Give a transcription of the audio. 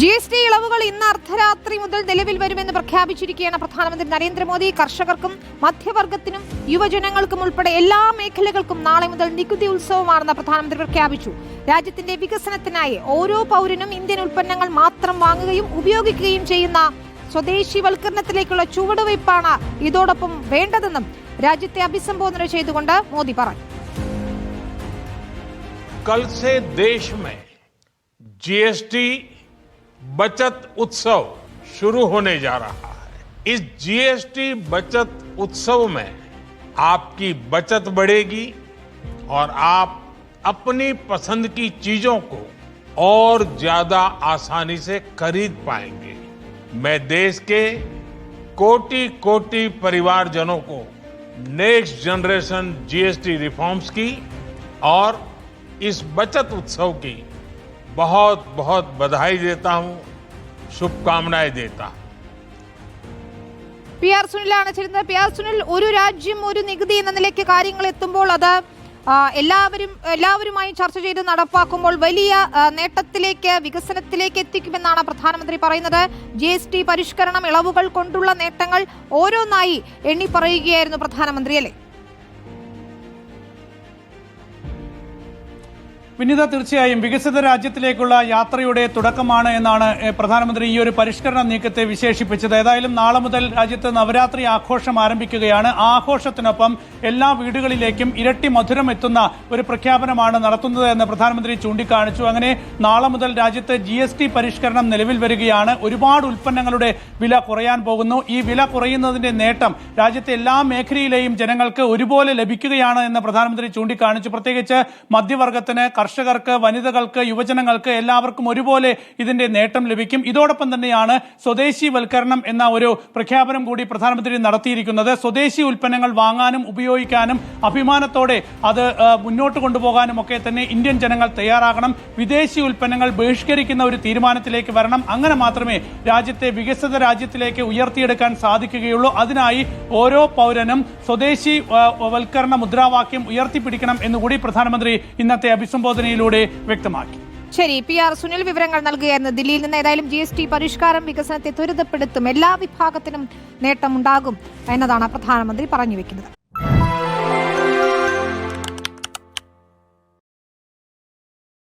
G S T ഇളവുകൾ ഇന്ന് അർദ്ധരാത്രി മുതൽ നിലവിൽ വരുമെന്ന് പ്രഖ്യാപിച്ചിരിക്കുകയാണ് പ്രധാനമന്ത്രി നരേന്ദ്രമോദി. കർഷകർക്കും മധ്യവർഗത്തിനും യുവജനങ്ങൾക്കും ഉൾപ്പെടെ എല്ലാ മേഖലകൾക്കും നാളെ മുതൽ നികുതി ഉത്സവമാണെന്ന് പ്രധാനമന്ത്രി പ്രഖ്യാപിച്ചു. രാജ്യത്തിന്റെ വികസനത്തിനായി ഓരോ പൗരനും ഇന്ത്യൻ ഉൽപ്പന്നങ്ങൾ മാത്രം വാങ്ങുകയും ഉപയോഗിക്കുകയും ചെയ്യുന്ന സ്വദേശിവൽക്കരണത്തിലേക്കുള്ള ചുവടുവയ്പ്പാണ് ഇതോടൊപ്പം വേണ്ടതെന്നും രാജ്യത്തെ അഭിസംബോധന ചെയ്തുകൊണ്ട് മോദി പറഞ്ഞു. കൽ ദേശ് മേ ജി എസ് ടി बचत उत्सव शुरू होने जा रहा है। इस जीएसटी बचत उत्सव में आपकी बचत बढ़ेगी और आप अपनी पसंद की चीज़ों को और ज़्यादा आसानी से खरीद पाएँगे। मैं देश के कोटि कोटि परिवारजनों को नेक्स्ट जनरेशन जीएसटी रिफॉर्म्स की और इस बचत उत्सव की बहुत बहुत बधाई देता हूं शुभकामनाएं देता हूं പി ആർ സുനിലാണ് ചേരുന്നത് പി ആർ സുനിൽ ഒരു രാജ്യം ഒരു നികുതി എന്ന നിലയ്ക്ക് കാര്യങ്ങൾ എത്തുമ്പോൾ അത് ആ, എല്ലാവരും എല്ലാവരുമായി ചർച്ച ചെയ്ത് നടപ്പാക്കുമ്പോൾ വലിയ ആ, നേട്ടത്തിലേക്ക് വികസനത്തിലേക്ക് എത്തിക്കുമെന്നാണ് പ്രധാനമന്ത്രി പറയുന്നത് ജി എസ് ടി പരിഷ്കരണം ഇളവുകൾ കൊണ്ടുള്ള നേട്ടങ്ങൾ ഓരോന്നായി എണ്ണി പറയുകയായിരുന്നു പ്രധാനമന്ത്രി അല്ലേ വിനിത തീർച്ചയായും വികസിത രാജ്യത്തിലേക്കുള്ള യാത്രയുടെ തുടക്കമാണ് എന്നാണ് പ്രധാനമന്ത്രി ഈ ഒരു പരിഷ്കരണ നീക്കത്തെ വിശേഷിപ്പിച്ചത്. ഏതായാലും നാളെ മുതൽ രാജ്യത്ത് നവരാത്രി ആഘോഷം ആരംഭിക്കുകയാണ്. ആഘോഷത്തിനൊപ്പം എല്ലാ വീടുകളിലേക്കും ഇരട്ടി മധുരം എത്തുന്ന ഒരു പ്രഖ്യാപനമാണ് നടത്തുന്നത് എന്ന് പ്രധാനമന്ത്രി ചൂണ്ടിക്കാണിച്ചു. അങ്ങനെ നാളെ മുതൽ രാജ്യത്ത് ജി പരിഷ്കരണം നിലവിൽ വരികയാണ്. ഒരുപാട് ഉൽപ്പന്നങ്ങളുടെ വില കുറയാൻ പോകുന്നു. ഈ വില കുറയുന്നതിന്റെ നേട്ടം രാജ്യത്തെ എല്ലാ മേഖലയിലെയും ജനങ്ങൾക്ക് ഒരുപോലെ ലഭിക്കുകയാണ് എന്ന് പ്രധാനമന്ത്രി ചൂണ്ടിക്കാണിച്ചു. പ്രത്യേകിച്ച് മധ്യവർഗത്തിന് കർഷകർക്ക് വനിതകൾക്ക് യുവജനങ്ങൾക്ക് എല്ലാവർക്കും ഒരുപോലെ ഇതിന്റെ നേട്ടം ലഭിക്കും. ഇതോടൊപ്പം തന്നെയാണ് സ്വദേശിവൽക്കരണം എന്ന ഒരു പ്രഖ്യാപനം കൂടി പ്രധാനമന്ത്രി നടത്തിയിരിക്കുന്നത്. സ്വദേശി ഉൽപ്പന്നങ്ങൾ വാങ്ങാനും ഉപയോഗിക്കാനും അഭിമാനത്തോടെ അത് മുന്നോട്ട് കൊണ്ടുപോകാനും ഒക്കെ തന്നെ ഇന്ത്യൻ ജനങ്ങൾ തയ്യാറാകണം. വിദേശി ഉൽപ്പന്നങ്ങൾ ബഹിഷ്കരിക്കുന്ന ഒരു തീരുമാനത്തിലേക്ക് വരണം. അങ്ങനെ മാത്രമേ രാജ്യത്തെ വികസിത രാജ്യത്തിലേക്ക് ഉയർത്തിയെടുക്കാൻ സാധിക്കുകയുള്ളൂ. അതിനായി ഓരോ പൗരനും സ്വദേശി വൽക്കരണ മുദ്രാവാക്യം ഉയർത്തിപ്പിടിക്കണം എന്നുകൂടി പ്രധാനമന്ത്രി ഇന്നത്തെ അഭിസംബോധനയിലൂടെ വ്യക്തമാക്കി. ശരി പി ആർ സുനിൽ വിവരങ്ങൾ നൽകുകയായിരുന്നു. ദില്ലിയിൽ നിന്ന് ഏതായാലും ജി എസ് ടി പരിഷ്കാരം വികസനത്തെ ത്വരിതപ്പെടുത്തും. എല്ലാ വിഭാഗത്തിനും നേട്ടമുണ്ടാകും എന്നതാണ് പ്രധാനമന്ത്രി പറഞ്ഞു വെക്കുന്നത്.